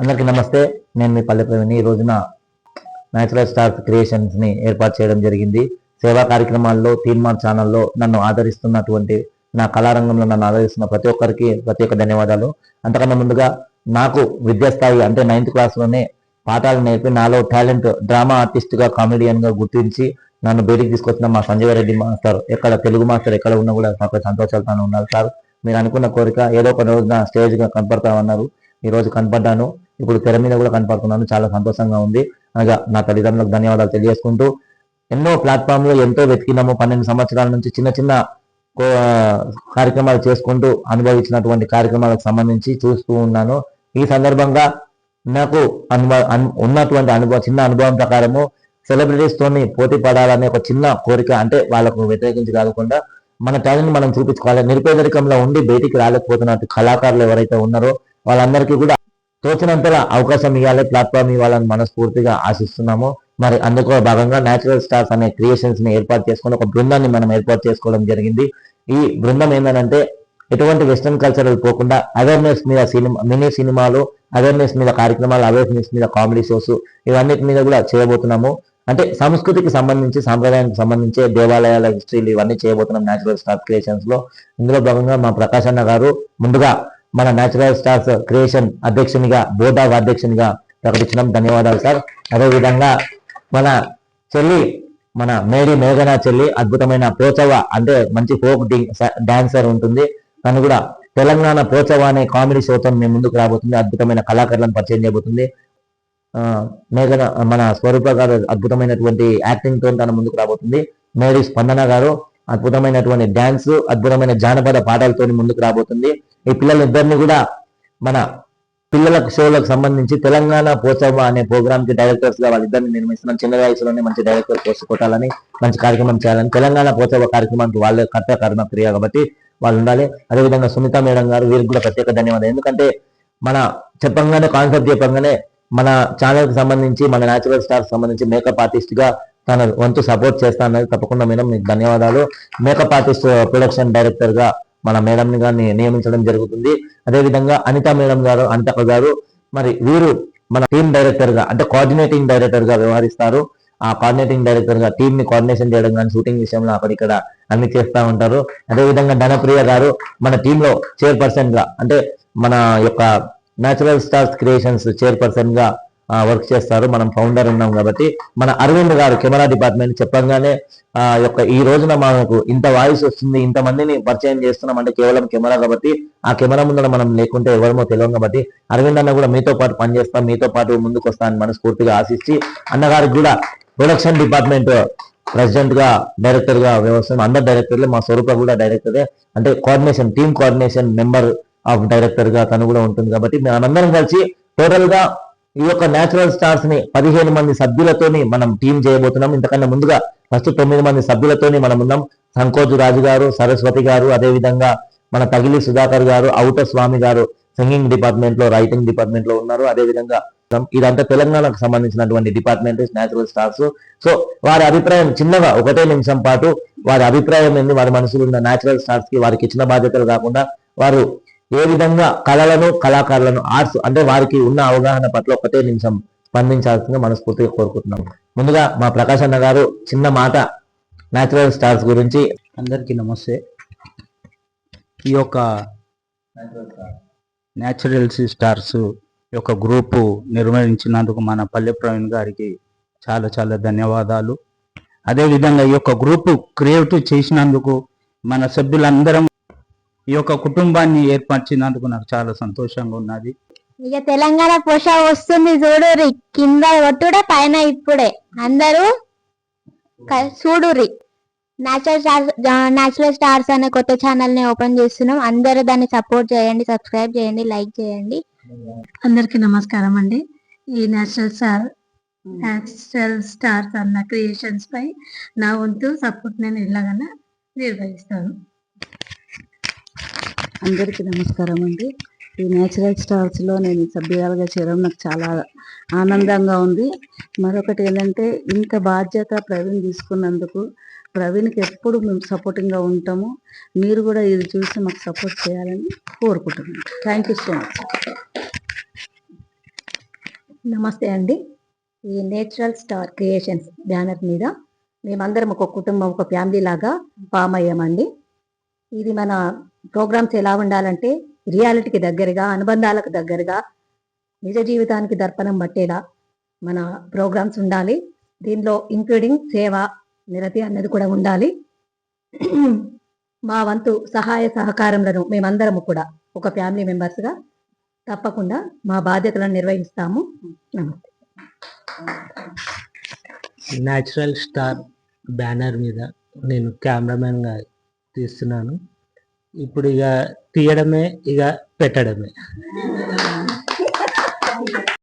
అందరికీ నమస్తే. నేను మీ పల్లె ఈ రోజున న్యాచురల్ స్టార్స్ క్రియేషన్స్ని ఏర్పాటు చేయడం జరిగింది. సేవా కార్యక్రమాల్లో తీన్మార్ ఛానల్లో నన్ను ఆదరిస్తున్నటువంటి నా కళారంగంలో నన్ను ఆదరిస్తున్న ప్రతి ఒక్కరికి ప్రత్యేక ధన్యవాదాలు. అంతకన్నా ముందుగా నాకు విద్యాస్థాయి అంటే నైన్త్ క్లాస్లోనే పాఠాలు నేర్పి నాలో టాలెంట్ డ్రామా ఆర్టిస్ట్గా కామెడియన్గా గుర్తించి నన్ను బయటికి తీసుకొచ్చిన మా సంజయ్ రెడ్డి మాస్టర్ ఎక్కడ తెలుగు మాస్టర్ ఎక్కడ ఉన్నా కూడా నాకు సంతోషాలతోనే ఉన్నారు సార్. మీరు అనుకున్న కోరిక ఏదో ఒక రోజున స్టేజ్గా కనపడతామన్నారు. ఈ రోజు కనపడ్డాను. ఇప్పుడు తెర మీద కూడా కనపడుతున్నాను. చాలా సంతోషంగా ఉంది. అనగా నా తల్లిదండ్రులకు ధన్యవాదాలు తెలియజేసుకుంటూ ఎన్నో ప్లాట్ఫామ్లో ఎంతో వెతికినాము. పన్నెండు సంవత్సరాల నుంచి చిన్న చిన్న కో- కార్యక్రమాలు చేసుకుంటూ అనుభవించినటువంటి కార్యక్రమాలకు సంబంధించి చూస్తూ ఉన్నాను. ఈ సందర్భంగా నాకు అనుభవ ఉన్నటువంటి అనుభవం చిన్న అనుభవం ప్రకారము సెలబ్రిటీస్ తోని పోటీ పడాలనే ఒక చిన్న కోరిక అంటే వాళ్ళకు వ్యతిరేకించి కాకుండా మన టాలెంట్ మనం చూపించుకోవాలి. నిరుపేదరికంలో ఉండి బయటికి రాలేకపోతున్నట్టు కళాకారులు ఎవరైతే ఉన్నారో వాళ్ళందరికీ కూడా తోచినంతలా అవకాశం ఇవ్వాలి ప్లాట్ఫామ్ ఇవ్వాలని మనస్ఫూర్తిగా ఆశిస్తున్నాము. మరి అందులో భాగంగా నేచురల్ స్టార్స్ అనే క్రియేషన్స్ని ఏర్పాటు చేసుకుని ఒక బృందాన్ని మనం ఏర్పాటు చేసుకోవడం జరిగింది. ఈ బృందం ఏంటంటే ఎటువంటి వెస్ట్రన్ కల్చర్ పోకుండా అవేర్నెస్ మీద సినిమా మినీ సినిమాలు అవేర్నెస్ మీద కార్యక్రమాలు అవేర్నెస్ మీద కామెడీ షోస్ ఇవన్నిటి మీద కూడా చేయబోతున్నాము. అంటే సంస్కృతికి సంబంధించి సాంప్రదాయానికి సంబంధించి దేవాలయాల హిస్టరీలు ఇవన్నీ చేయబోతున్నాం నేచురల్ స్టార్ క్రియేషన్స్లో. ఇందులో భాగంగా మా ప్రకాష్ అన్న గారు ముందుగా మన నేచురల్ స్టార్స్ క్రియేషన్ అధ్యక్షునిగా బోర్డ్ ఆఫ్ అధ్యక్షునిగా ప్రకటించడం ధన్యవాదాలు సార్ అదేవిధంగా మన చెల్లి మన మేరీ మేఘనా చెల్లి అద్భుతమైన పోచవ అంటే మంచి ఫోక్ డాన్సర్ ఉంటుంది. తను కూడా తెలంగాణ పోచవ అనే కామెడీ షోతో మేము ముందుకు రాబోతుంది. అద్భుతమైన కళాకారులను పరిచయం చేయబోతుంది. మేఘన మన స్వరూప గారు అద్భుతమైనటువంటి యాక్టింగ్తో తన ముందుకు రాబోతుంది. మేరీ స్పందన గారు అద్భుతమైనటువంటి డాన్స్ అద్భుతమైన జానపద పాటలతో ముందుకు రాబోతుంది. ఈ పిల్లలిద్దరిని కూడా మన పిల్లల షోలకు సంబంధించి తెలంగాణ పోచవ్వ అనే ప్రోగ్రామ్కి డైరెక్టర్స్గా వాళ్ళిద్దరిని నిర్మిస్తున్నాం చిన్న వయసులోనే మంచి డైరెక్టర్ పోస్ట్ కొట్టాలని మంచి కార్యక్రమం చేయాలని తెలంగాణ పోచవ్వ కార్యక్రమానికి వాళ్ళ కర్త కర్మ క్రియ కాబట్టి వాళ్ళు ఉండాలి. అదేవిధంగా సునీత మేడం గారు వీరికి కూడా ప్రత్యేక ధన్యవాదాలు. ఎందుకంటే మన చెప్పంగానే కాన్సెప్ట్ చెప్పంగానే మన ఛానల్కి సంబంధించి మన న్యాచురల్ స్టార్ సంబంధించి మేకప్ ఆర్టిస్ట్గా తన వంతు సపోర్ట్ చేస్తా అన్నది తప్పకుండా మేడం మీకు ధన్యవాదాలు. మేకప్ ఆర్టిస్ట్ ప్రొడక్షన్ డైరెక్టర్గా మన మేడంని గారిని నియమించడం జరుగుతుంది. అదేవిధంగా అనిత మేడం గారు అంతక గారు మరి వీరు మన టీమ్ డైరెక్టర్గా అంటే కోఆర్డినేటింగ్ డైరెక్టర్గా వ్యవహరిస్తారు. ఆ కోఆర్డినేటింగ్ డైరెక్టర్గా టీమ్ని కోఆర్డినేషన్ చేయడం కానీ షూటింగ్ విషయంలో అక్కడ ఇక్కడ అన్ని చేస్తూ ఉంటారు. అదేవిధంగా ధనప్రియ గారు మన టీమ్లో చైర్పర్సన్గా అంటే మన యొక్క న్యాచురల్ స్టార్స్ క్రియేషన్స్ చైర్పర్సన్గా వర్క్ చేస్తారు. మనం ఫౌండర్ ఉన్నాం కాబట్టి మన అరవింద్ గారు కెమెరా డిపార్ట్మెంట్ చెప్పంగానే ఆ యొక్క ఈ రోజున మనకు ఇంత వాయిస్ వస్తుంది ఇంత మందిని పరిచయం చేస్తున్నాం. అంటే కేవలం కెమెరా కాబట్టి ఆ కెమెరా ముందర మనం లేకుంటే ఎవరమో తెలియం కాబట్టి అరవింద్ అన్న కూడా మీతో పాటు పనిచేస్తాం మీతో పాటు ముందుకు వస్తానని మనస్ఫూర్తిగా ఆశించి అన్నగారికి కూడా ప్రొడక్షన్ డిపార్ట్మెంట్ ప్రెసిడెంట్గా డైరెక్టర్గా వ్యవస్థ అందరు డైరెక్టర్లే మా స్వరూప కూడా డైరెక్టరే అంటే coordination team coordination member of డైరెక్టర్గా తను కూడా ఉంటుంది కాబట్టి మనందరం కలిసి టోటల్గా ఈ యొక్క నేచురల్ స్టార్స్ని పదిహేను మంది సభ్యులతోని మనం టీం చేయబోతున్నాం. ఇంతకన్నా ముందుగా ఫస్ట్ తొమ్మిది మంది సభ్యులతోని మనం ఉన్నాం. సంకోజు రాజు గారు సరస్వతి గారు అదేవిధంగా మన తగిలి సుధాకర్ గారు ఔట స్వామి గారు సింగింగ్ డిపార్ట్మెంట్లో రైటింగ్ డిపార్ట్మెంట్లో ఉన్నారు. అదే విధంగా ఇదంతా తెలంగాణకు సంబంధించినటువంటి డిపార్ట్మెంట్ నేచురల్ స్టార్స్ సో వారి అభిప్రాయం చిన్నగా ఒకటే నిమిషం పాటు వారి అభిప్రాయం ఏంది? వారి మనసులో ఉన్న నేచురల్ స్టార్స్కి వారికి ఇచ్చిన బాధ్యతలు కాకుండా వారు ఏ విధంగా కళలను కళాకారులను ఆర్ట్స్ అంటే వారికి ఉన్న అవగాహన పట్ల ఒకటే నిమిషం స్పందించాల్సిందిగా మనస్ఫూర్తిగా కోరుకుంటున్నాం ముందుగా మా ప్రకాష్ అన్న గారు చిన్న మాట నేచురల్ స్టార్స్ గురించి అందరికీ నమస్తే. ఈ యొక్క న్యాచురల్స్ స్టార్స్ యొక్క గ్రూపు నిర్వహించినందుకు మన పల్లె ప్రవీణ్ గారికి చాలా చాలా ధన్యవాదాలు. అదేవిధంగా ఈ యొక్క గ్రూపు క్రియేట్ చేసినందుకు మన సభ్యులందరం ఈ యొక్క కుటుంబాన్ని ఏర్పరిచినందుకు నాకు చాలా సంతోషంగా ఉన్నది. ఇక తెలంగాణ పోష వస్తుంది చూడురి కింద కొట్టుడే పైన ఇప్పుడే. అందరూ చూడురి నేచురల్ స్టార్స్ నేచురల్ స్టార్స్ అనే కొత్త ఛానల్ని ఓపెన్ చేస్తున్నాం. అందరూ దాన్ని సపోర్ట్ చేయండి సబ్స్క్రైబ్ చేయండి లైక్ చేయండి. అందరికీ నమస్కారం అండి. ఈ నేషనల్ స్టార్ నేచురల్ స్టార్స్ అన్న క్రియేషన్స్ పై నా వంతు సపోర్ట్ నేను ఎలాగైనా నిర్వహిస్తాను. అందరికీ నమస్కారం అండి. ఈ న్యాచురల్ స్టార్స్లో నేను సభ్యురాలుగా చేరడం నాకు చాలా ఆనందంగా ఉంది. మరొకటి ఏంటంటే ఇంత బాధ్యత ప్రవీణ్ తీసుకున్నందుకు ప్రవీణ్కి ఎప్పుడు మేము సపోర్టింగ్గా ఉంటాము. మీరు కూడా ఇది చూసి మాకు సపోర్ట్ చేయాలని కోరుకుంటున్నాను. Thank you so much. నమస్తే అండి. ఈ నేచురల్ స్టార్ క్రియేషన్స్ బ్యానర్ మీద మేమందరం ఒక కుటుంబం ఒక ఫ్యామిలీ లాగా ఫామ్ అయ్యామండి. ఇది మన ప్రోగ్రామ్స్ ఎలా ఉండాలంటే రియాలిటీకి దగ్గరగా అనుబంధాలకు దగ్గరగా నిజ జీవితానికి దర్పణం పట్టేలా మన ప్రోగ్రామ్స్ ఉండాలి. దీనిలో ఇంక్లూడింగ్ సేవ నిరతి అన్నది కూడా ఉండాలి. మా వంతు సహాయ సహకారములను మేమందరము కూడా ఒక ఫ్యామిలీ మెంబర్స్గా తప్పకుండా మా బాధ్యతలను నిర్వహిస్తాము. నమస్తే. న్యాచురల్ స్టార్ బ్యానర్ మీద నేను కెమెరామెన్గా తీస్తున్నాను. ఇప్పుడు ఇక తీయడమే ఇక పెట్టడమే.